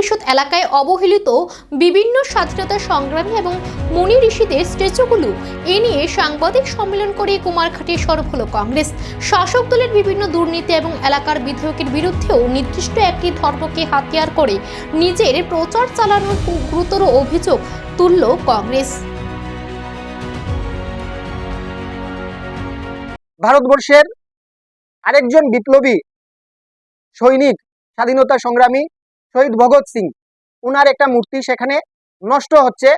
পরিষদ এলাকায় অবহেলিত বিভিন্ন স্বাধীনতা সংগ্রামী এবং মুনি ঋষিদের স্ট্যাচুগুলো এ নিয়ে সাংবাদিক সম্মেলন করে কুমারঘাটে সরব হল কংগ্রেস। শাসক দলের বিভিন্ন দুর্নীতি এবং এলাকার বিধায়কের বিরুদ্ধেও নির্দিষ্ট একটি ধর্মকে হাতিয়ার করে নিজের প্রচার চালানোর গুরুতর অভিযোগ তুলল কংগ্রেস। ভারতবর্ষের আরেকজন বিপ্লবী সৈনিক স্বাধীনতা সংগ্রামী শহীদ ভগৎ সিং। উনার একটা মূর্তি সেখানে নষ্ট হচ্ছে।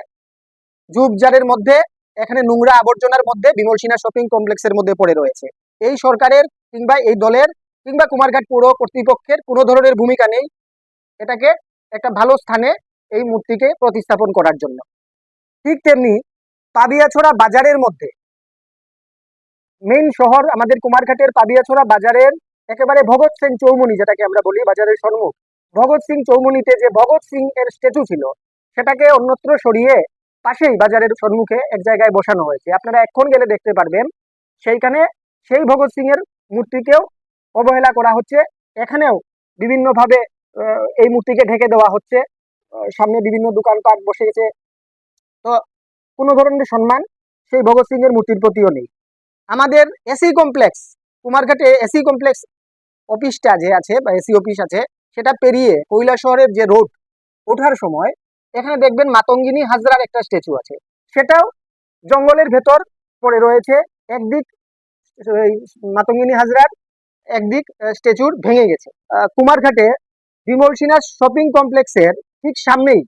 ঝুপঝাড়ের মধ্যে, এখানে নোংরা আবর্জনার মধ্যে বিমল সিনহা শপিং কমপ্লেক্সের মধ্যে পড়ে রয়েছে। এই সরকারের কিংবা এই দলের কিংবা কুমারঘাট পৌর কর্তৃপক্ষের কোনো ধরনের ভূমিকা নেই। এটাকে একটা ভালো স্থানে এই মূর্তিকে প্রতিস্থাপন করার জন্য। ঠিক তেমনি পাবিয়াছড়া বাজারের মধ্যে, মেইন শহর আমাদের কুমারঘাটের পাবিয়াছড়া বাজারের একেবারে ভগৎ সিং চৌমুনি যেটাকে আমরা বলি, বাজারের সম্মুখ ভগৎ সিং চৌমুনিতে যে ভগৎ সিং এর স্ট্যাচু ছিল, সেটাকে অন্যত্র সরিয়ে পাশেই বাজারের সম্মুখে এক জায়গায় বসানো হয়েছে। আপনারা এখন গেলে দেখতে পারবেন, সেইখানে সেই ভগৎ সিং এর মূর্তিকেও অবহেলা করা হচ্ছে। এখানেও বিভিন্নভাবে এই মূর্তিকে ঢেকে দেওয়া হচ্ছে। সামনে বিভিন্ন দোকানপাট বসে গেছে তো কোনো ধরনের সম্মান সেই ভগৎ সিং এর মূর্তির প্রতিও নেই। আমাদের এসি কমপ্লেক্স, কুমারঘাটে এসি কমপ্লেক্স অফিসটা যে আছে বা এসি অফিস আছে সেটা পেরিয়ে কৈলা শহরের যে রোড, ওঠার সময় এখানে দেখবেন মাতঙ্গিনী হাজরার একটা স্ট্যাচু আছে। সেটাও জঙ্গলের ভেতর পড়ে রয়েছে। একদিক মাতঙ্গিনী হাজরার, একদিক স্ট্যাচুর ভেঙে গেছে। কুমারঘাটে বিমল সিনহা শপিং কমপ্লেক্সের ঠিক সামনেই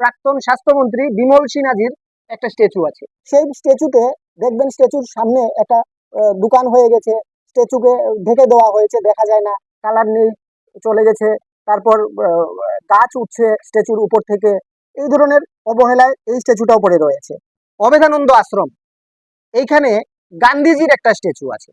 প্রাক্তন স্বাস্থ্যমন্ত্রী বিমল সিনহাজির একটা স্ট্যাচু আছে। সেই স্ট্যাচুতে দেখবেন স্ট্যাচুর সামনে একটা দোকান হয়ে গেছে। স্ট্যাচুকে ঢেকে দেওয়া হয়েছে, দেখা যায় না। কালার নেই। চলে গেছে। তারপর গাছ উঠছে স্ট্যাচুর উপর থেকে। এই ধরনের অবহেলায় এই স্ট্যাচুটাও পড়ে রয়েছে। অবেদানন্দ আশ্রম। এইখানে গান্ধীজির একটা স্ট্যাচু আছে।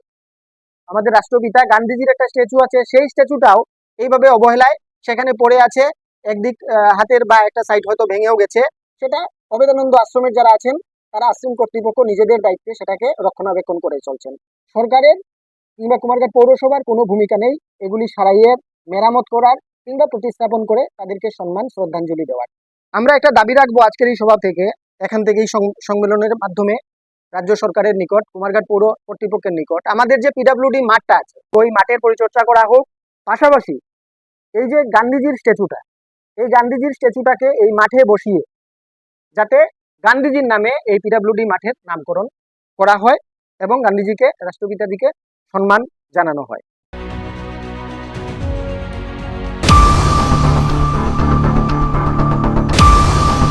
আমাদের রাষ্ট্রপিতা গান্ধীজির একটা স্ট্যাচু আছে। সেই স্ট্যাচুটাও এইভাবে অবহেলায় সেখানে পড়ে আছে। একদিক হাতের বা একটা সাইড হয়তো ভেঙেও গেছে। সেটা অবেদানন্দ আশ্রমের যারা আছেন, তারা আশ্রম কর্তৃপক্ষ নিজেদের দায়িত্বে সেটাকে রক্ষণাবেক্ষণ করে চলছেন। সরকারের কিংবা কুমারঘাট পৌরসভার কোনো ভূমিকা নেই। এগুলি সারাইয়ের মেরামত করার কিংবা প্রতিস্থাপন করে তাদেরকে সম্মান, শ্রদ্ধাঞ্জলি দেওয়ার। আমরা একটা দাবি রাখব আজকের এই সভা থেকে, এখান থেকে এই সম্মেলনের মাধ্যমে রাজ্য সরকারের নিকট, কুমারঘাট পৌর কর্তৃপক্ষের নিকট। আমাদের যে পিডাব্লিউডি মাঠটা আছে, ওই মাঠের পরিচর্যা করা হোক, পাশাপাশি এই যে গান্ধীজির স্ট্যাচুটা, এই গান্ধীজির স্ট্যাচুটাকে এই মাঠে বসিয়ে যাতে গান্ধীজির নামে এই পিডাব্লিউডি মাঠের নামকরণ করা হয় এবং গান্ধীজিকে রাষ্ট্রপিতাদিকে সম্মান জানানো হয়।